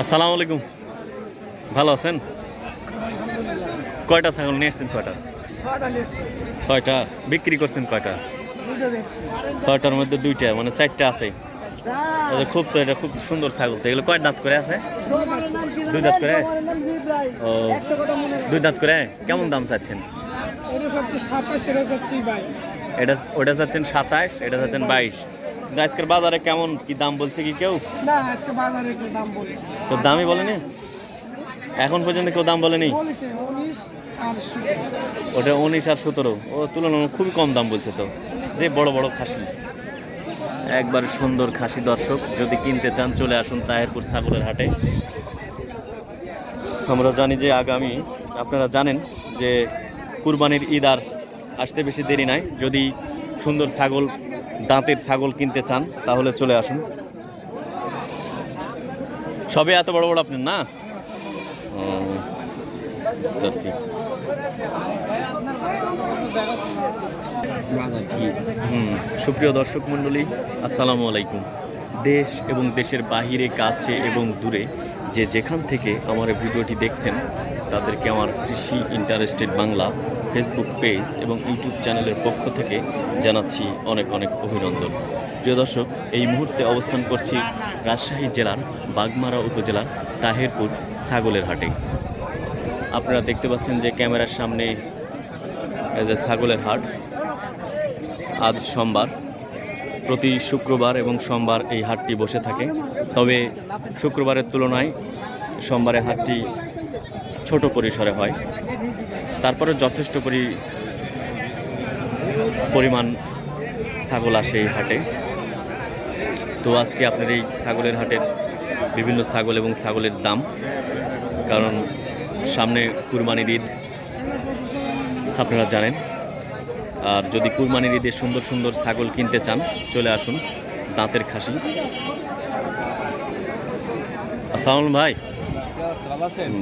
আসসালামু আলাইকুম। ভালো আছেন? কয়টা ছাগল নিয়ে এসছেন কয়টা? ছয়টা বিক্রি করছেন কয়টা? ছয়টার মধ্যে দুইটা মানে চারটা আছে। খুব তো এটা খুব সুন্দর ছাগল তো। এগুলো কয় দাঁত করে আছে? দুই দাঁত করে? ও। দুই দাঁত করে? কেমন দাম চাচ্ছেন? এটা ওটা চাচ্ছেন সাতাশ এটা চাচ্ছেন বাইশ। আজকের বাজারে কেমন কি দাম বলছে কি কেউ? না আজকে বাজারে একটু দাম বলেছে তো দামই বলেনি? এখন পর্যন্ত কেউ দাম বলেনি? ওটা উনিশ আর সতেরো। ও তুলনামূলক খুবই কম দাম বলছে তো। যে বড় বড় খাসি। একবার সুন্দর খাসি দর্শক যদি কিনতে চান চলে আসুন তাহেরপুর ছাগলের হাটে। আমরা জানি যে আগামী আপনারা জানেন যে কুরবানির ঈদ আর আসতে বেশি দেরি নাই। যদি সুন্দর ছাগল, দাঁতের ছাগল কিনতে চান, তাহলে চলে আসুন। সবে এত বড় বড় আপনার না? সুপ্রিয় দর্শক মণ্ডলী, আসসালামু আলাইকুম। দেশ এবং দেশের বাহিরে, কাছে এবং দূরে যে যেখান থেকে আমার ভিডিওটি দেখছেন, তাদেরকে আমার কৃষি ইন্টারেস্টেড বাংলা ফেসবুক পেজ এবং ইউটিউব চ্যানেলের পক্ষ থেকে জানাচ্ছি অনেক অনেক অভিনন্দন। প্রিয় দর্শক, এই মুহূর্তে অবস্থান করছি রাজশাহী জেলার বাগমারা উপজেলার তাহেরপুর ছাগলের হাটে। আপনারা দেখতে পাচ্ছেন যে ক্যামেরার সামনে যে ছাগলের হাট। আজ সোমবার, প্রতি শুক্রবার এবং সোমবার এই হাটটি বসে থাকে। তবে শুক্রবারের তুলনায় সোমবারে হাটটি ছোট পরিসরে হয়। তারপরে যথেষ্ট পরি পরিমাণ ছাগল আসে এই হাটে। তো আজকে আপনার এই ছাগলের হাটের বিভিন্ন ছাগল এবং ছাগলের দাম কারণ সামনে কুরবানির ঈদ আপনারা জানেন। আর যদি কুরবানির ঈদে সুন্দর সুন্দর ছাগল কিনতে চান চলে আসুন দাঁতের খাসি। আসসালাম ভাই।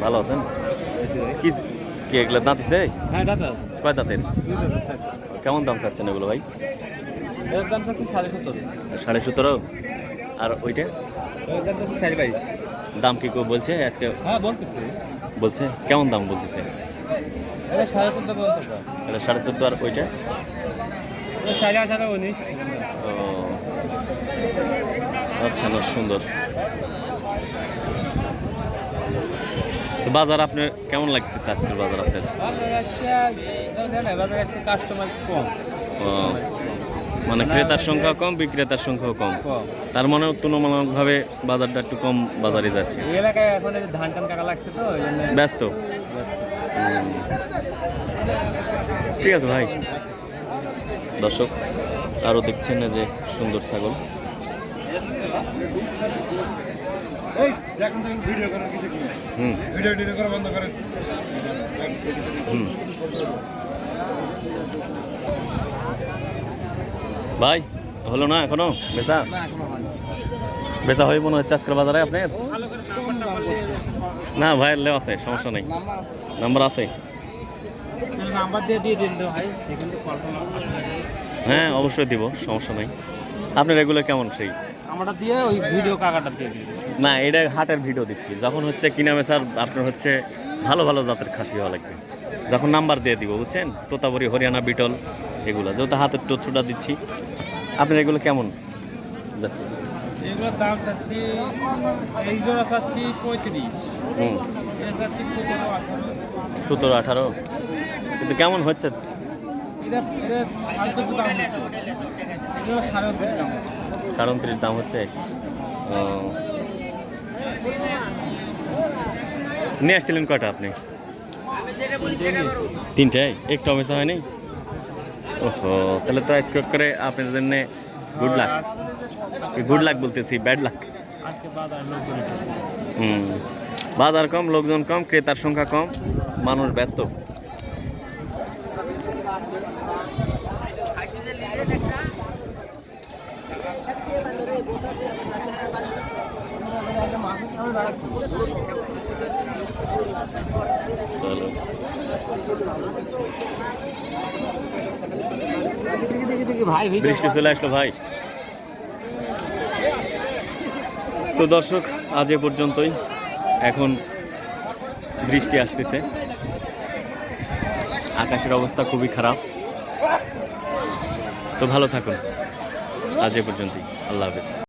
ভালো আছেন? কি কি এগুলো দাঁতিছে হ্যাঁ কয় দাঁতের? কেমন দাম চাচ্ছেন এগুলো ভাই? দাম চাচ্ছি সাড়ে সত্তর। সাড়ে সতেরো আর ওইটা? দাম চাচ্ছি সাড়ে বাইশ। দাম কি বলছে? আজকে হ্যাঁ বলতেছি। বলছে? কেমন দাম বলতেছে? সাড়ে চোদ্দ পর্যন্ত এটা সাড়ে চোদ্দ আর ওইটা? সাড়ে আঠারো উনিশ। ও। আচ্ছা না সুন্দর। বাজার আপনার কেমন লাগতেছে আজকের বাজার আপনার? কাস্টমার কম। মানে ক্রেতার সংখ্যা কম বিক্রেতার সংখ্যাও কম। তার মানে তুলনামূলকভাবে বাজারটা একটু কম বাজারে যাচ্ছে। এলাকায় এখন ধান টান কাকা লাগছে তো ব্যস্ত? ব্যস্ত। ঠিক আছে ভাই। দর্শক আরও দেখছেন না যে সুন্দর ছাগল? এই যে এখন ভিডিও করার কিছু কি নাই। হুম। ভিডিও টিডিও করা বন্ধ করেন। ভাই হলো না এখনও? বেচা? না এখনও হয়নি। বেচা হয়ে মনে হচ্ছে আজকের বাজারে আপনার? না ভাই লেও আছে সমস্যা নেই। নাম্বার আছে। নাম্বার দিয়ে দিয়ে দিন তো ভাই দেখুন তো কল্পনা হ্যাঁ অবশ্যই দিব সমস্যা নেই। আপনার এগুলো কেমন সেই? আমারটা দিয়ে ওই ভিডিও কাকাটা দিয়ে না এটা হাটের ভিডিও দিচ্ছি। যখন হচ্ছে কিনা বেচার আপনার হচ্ছে ভালো ভালো জাতের খাসি হওয়া লাগবে। যখন নাম্বার দিয়ে দিব বুঝছেন? তোতাবরি হরিয়ানা বিটল এগুলো। যেহেতু হাতের তথ্যটা দিচ্ছি আপনার এগুলো কেমন যাচ্ছে? এগুলোর দাম চাচ্ছি এই জোড়া চাচ্ছি পঁয়ত্রিশ। হুম। এটা চাচ্ছি সতেরো আঠারো। কিন্তু কেমন হচ্ছে? এটা এটা সাড়ে দাম এগুলো দাম হচ্ছে। নিয়ে আসছিলেন কটা আপনি? তিনটায় একটু অমেশা হয়নি? ওহো তাহলে তো আজকে করে আপনার জন্য গুড লাক গুড লাক বলতেছি ব্যাড লাক হুম বাজার কম লোকজন কম ক্রেতার সংখ্যা কম মানুষ ব্যস্ত চলো ভাই বৃষ্টি চলে আসলো ভাই। তো দর্শক, আজ এ পর্যন্তই। এখন বৃষ্টি আসতেছে। আকাশের অবস্থা খুবই খারাপ। তো ভালো থাকুন। আজ এ পর্যন্তই। আল্লাহ হাফেজ